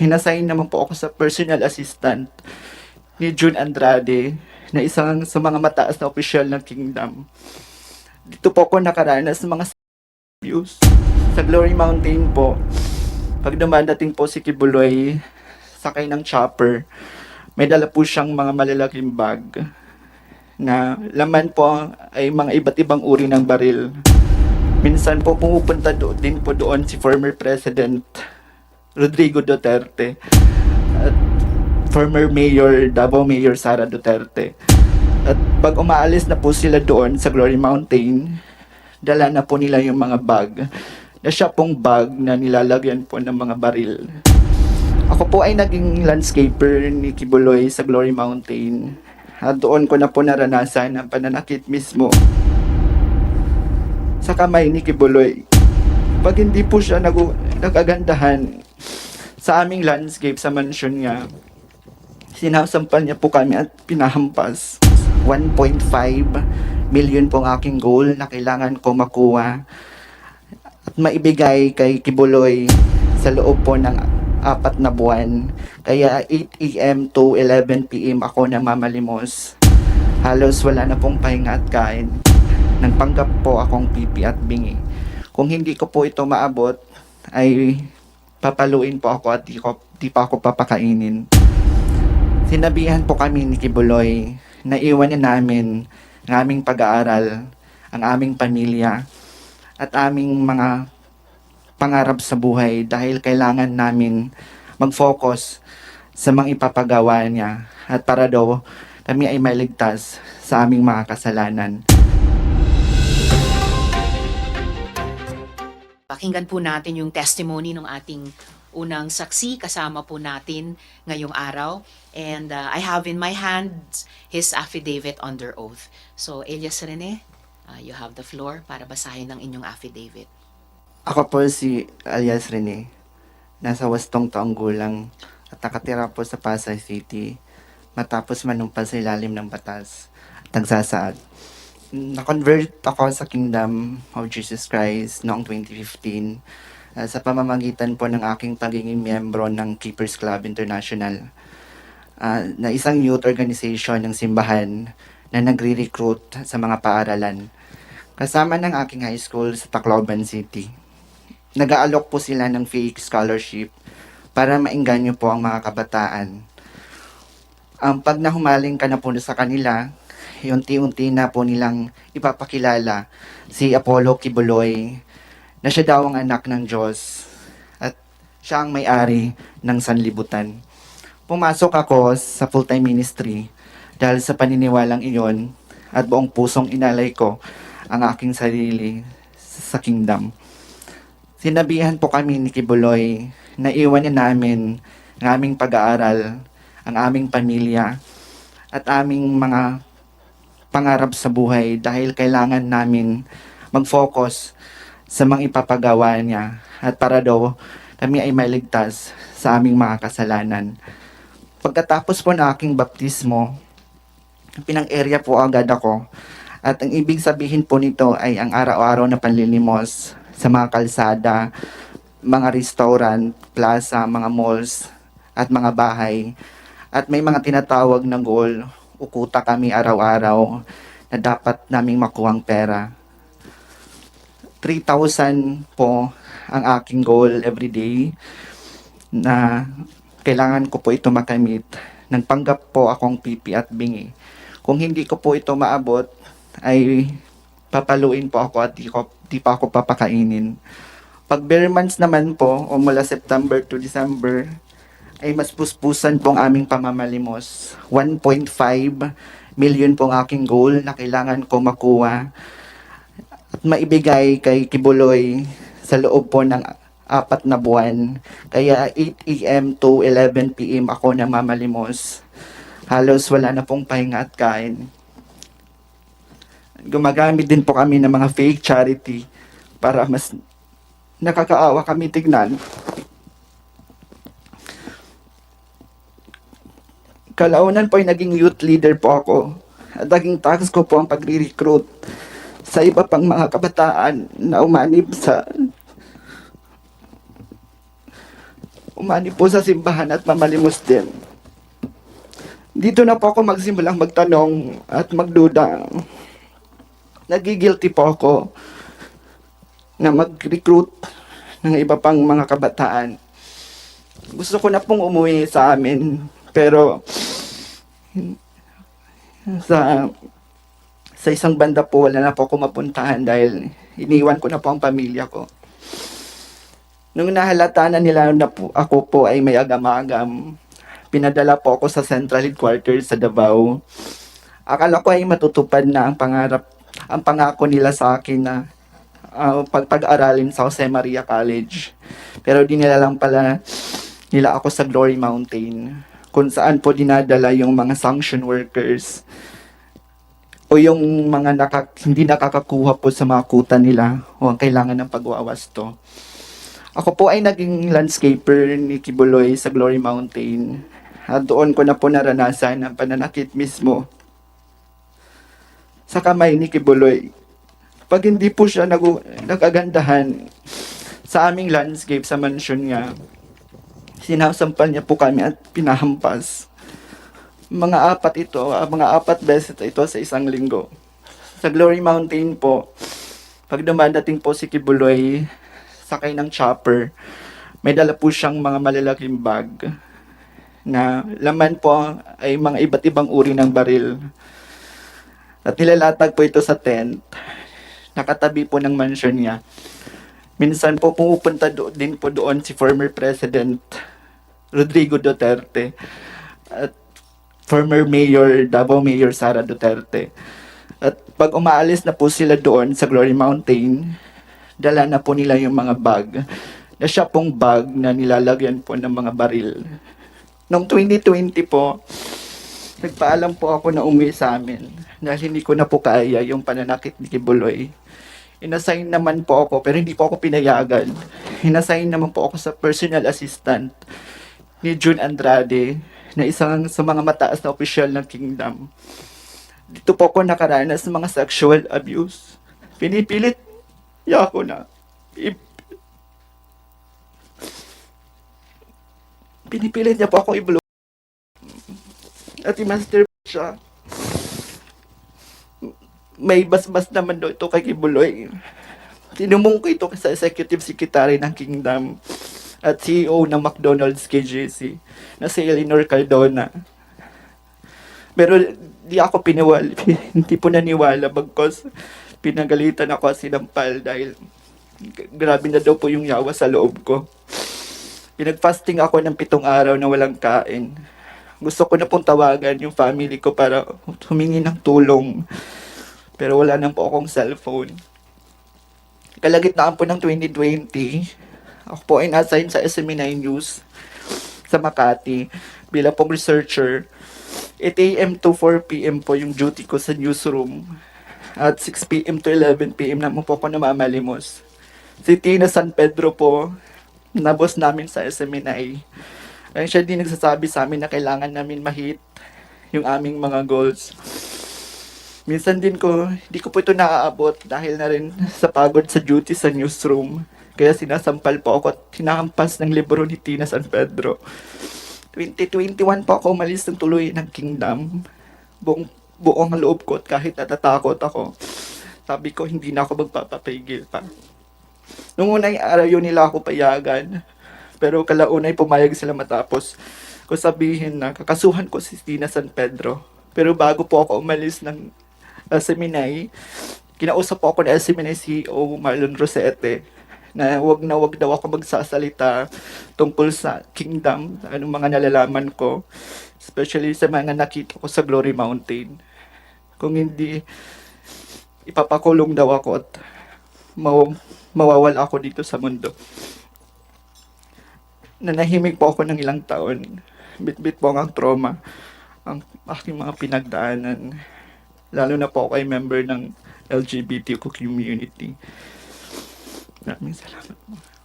hinasign naman po ako sa personal assistant ni June Andrade na isang sa mga mataas na opisyal ng kingdom. Dito po ako nakaranas ng mga abuse. Sa Glory Mountain po, pag dumadating po si Kibuloy, sakay ng chopper, may dala po siyang mga malalaking bag na laman po ay mga iba't ibang uri ng baril. Minsan po pumupunta do, din po doon si former President Rodrigo Duterte at former Mayor Davao Mayor Sara Duterte. At pag umaalis na po sila doon sa Glory Mountain, dala na po nila yung mga bag na siya pong bag na nilalagyan po ng mga baril. Ako po ay naging landscaper ni Kibuloy sa Glory Mountain. At doon ko na po naranasan ang pananakit mismo sa kamay ni Kibuloy. Pag hindi po siya nag nagagandahan sa aming landscape sa mansion niya, sinasampal niya po kami at pinahampas. 1.5 million po ang aking goal na kailangan ko makuha at maibigay kay Kibuloy sa loob po ng apat na buwan. Kaya 8 a.m. to 11 p.m. ako namamalimos. Halos wala na pong pahinga at kain. Nagpanggap po akong pipi at bingi. Kung hindi ko po ito maabot, ay papaluin po ako at di, ko, di pa ako papakainin. Sinabihan po kami ni Kibuloy na iwan niya namin ang aming pag-aaral, ang aming pamilya, at aming mga pangarap sa buhay dahil kailangan namin mag-focus sa mga ipapagawa niya at para daw kami ay maligtas sa aming mga kasalanan. Pakinggan po natin yung testimony ng ating unang saksi kasama po natin ngayong araw. And uh, I have in my hands his affidavit under oath. So Elias Rene, uh, you have the floor para basahin ang inyong affidavit. Ako po si alias Rene. Nasa wastong taong gulang at nakatira po sa Pasay City matapos manumpas sa ilalim ng batas at nagsasaad. Na-convert ako sa Kingdom of Jesus Christ noong 2015 uh, sa pamamagitan po ng aking pagiging miyembro ng Keepers Club International uh, na isang youth organization ng simbahan na nagre-recruit sa mga paaralan kasama ng aking high school sa Tacloban City nag-aalok po sila ng fake scholarship para maingganyo po ang mga kabataan. Ang pag nahumaling ka na po sa kanila, unti-unti na po nilang ipapakilala si Apollo Kibuloy na siya daw ang anak ng Diyos at siya ang may-ari ng sanlibutan. Pumasok ako sa full-time ministry dahil sa paniniwalang iyon at buong pusong inalay ko ang aking sarili sa kingdom. Sinabihan po kami ni Kibuloy na iwan niya namin ang aming pag-aaral, ang aming pamilya, at aming mga pangarap sa buhay dahil kailangan namin mag-focus sa mga ipapagawa niya at para daw kami ay maligtas sa aming mga kasalanan. Pagkatapos po ng aking baptismo, pinang-area po agad ako at ang ibig sabihin po nito ay ang araw-araw na panlilimos sa mga kalsada, mga restaurant, plaza, mga malls, at mga bahay. At may mga tinatawag na goal, ukuta kami araw-araw na dapat naming makuhang pera. 3,000 po ang aking goal every day na kailangan ko po ito makamit. Nagpanggap po akong pipi at bingi. Kung hindi ko po ito maabot, ay papaluin po ako at di, ko, di pa ako papakainin. Pag bare months naman po, o mula September to December, ay mas puspusan po ang aming pamamalimos. 1.5 million po ang aking goal na kailangan ko makuha at maibigay kay Kibuloy sa loob po ng apat na buwan. Kaya 8 a.m. to 11 p.m. ako namamalimos. Halos wala na pong pahinga at kain gumagamit din po kami ng mga fake charity para mas nakakaawa kami tignan. Kalaunan po ay naging youth leader po ako. At naging task ko po ang pagre-recruit sa iba pang mga kabataan na umanib sa umani po sa simbahan at mamalimos din. Dito na po ako magsimulang magtanong at magduda. Nagigilty po ako na mag-recruit ng iba pang mga kabataan. Gusto ko na pong umuwi sa amin, pero sa sa isang banda po wala na po ako mapuntahan dahil iniwan ko na po ang pamilya ko. Nung nahalata na nila na po, ako po ay may agam-agam, pinadala po ako sa central headquarters sa Davao. Akala ko ay matutupad na ang pangarap, ang pangako nila sa akin na ah, pagpag-aralin sa Jose Maria College. Pero dinala lang pala nila ako sa Glory Mountain kung saan po dinadala yung mga sanction workers o yung mga naka, hindi nakakakuha po sa mga kuta nila o ang kailangan ng pagwawasto. Ako po ay naging landscaper ni Kibuloy sa Glory Mountain. At doon ko na po naranasan ang pananakit mismo sa kamay ni Kibuloy. Pag hindi po siya nag nagagandahan sa aming landscape sa mansion niya, sinasampal niya po kami at pinahampas. Mga apat ito, ah, mga apat beses ito sa isang linggo. Sa Glory Mountain po, pag dumadating po si Kibuloy, sakay ng chopper, may dala po siyang mga malalaking bag na laman po ay mga iba't ibang uri ng baril. At nilalatag po ito sa tent. Nakatabi po ng mansion niya. Minsan po pumupunta do- din po doon si former President Rodrigo Duterte at former Mayor, Davao Mayor Sara Duterte. At pag umaalis na po sila doon sa Glory Mountain, dala na po nila yung mga bag na siya pong bag na nilalagyan po ng mga baril. Noong 2020 po, nagpaalam po ako na umuwi sa amin dahil hindi ko na po kaya yung pananakit ni Kibuloy. Inassign naman po ako pero hindi po ako pinayagan. Inassign naman po ako sa personal assistant ni June Andrade na isang sa mga mataas na opisyal ng kingdom. Dito po ako nakaranas ng mga sexual abuse. Pinipilit niya ako na i- pinipilit niya po ako i At i-master siya. May basbas naman daw ito kay Kibuloy. Tinumong ko ito sa executive secretary ng kingdom at CEO ng McDonald's KJC na si Eleanor Cardona. Pero di ako piniwal, hindi po naniwala bagkos pinagalitan ako at sinampal dahil grabe na daw po yung yawa sa loob ko. Pinag-fasting ako ng pitong araw na walang kain. Gusto ko na pong tawagan yung family ko para humingi ng tulong. Pero wala nang po akong cellphone. Kalagitnaan po ng 2020, ako po ay na-assign sa SME9 News sa Makati bilang pong researcher. 8 a.m. to 4 p.m. po yung duty ko sa newsroom. At 6 p.m. to 11 p.m. naman po ako namamalimos. Si Tina San Pedro po, na boss namin sa SMNI. Ay siya din nagsasabi sa amin na kailangan namin mahit yung aming mga goals. Minsan din ko, hindi ko po ito naaabot dahil na rin sa pagod sa duty sa newsroom. Kaya sinasampal po ako at hinahampas ng libro ni Tina San Pedro. 2021 po ako umalis ng tuloy ng kingdom. Buong, buong loob ko at kahit natatakot ako. Sabi ko, hindi na ako magpapapigil pa. Nung unang araw yun nila ako payagan. Pero kalaunay pumayag sila matapos ko sabihin na kakasuhan ko si Tina San Pedro. Pero bago po ako umalis ng seminary, kinausap po ako ni SMNI CEO Marlon Rosete na wag na wag daw ako magsasalita tungkol sa kingdom, anong mga nalalaman ko, especially sa mga nakita ko sa Glory Mountain. Kung hindi, ipapakulong daw ako at maw- mawawala ako dito sa mundo. Nanahimik po ako ng ilang taon. Bit-bit po ang trauma. Ang aking mga pinagdaanan. Lalo na po ako ay member ng LGBTQ community. Maraming salamat po.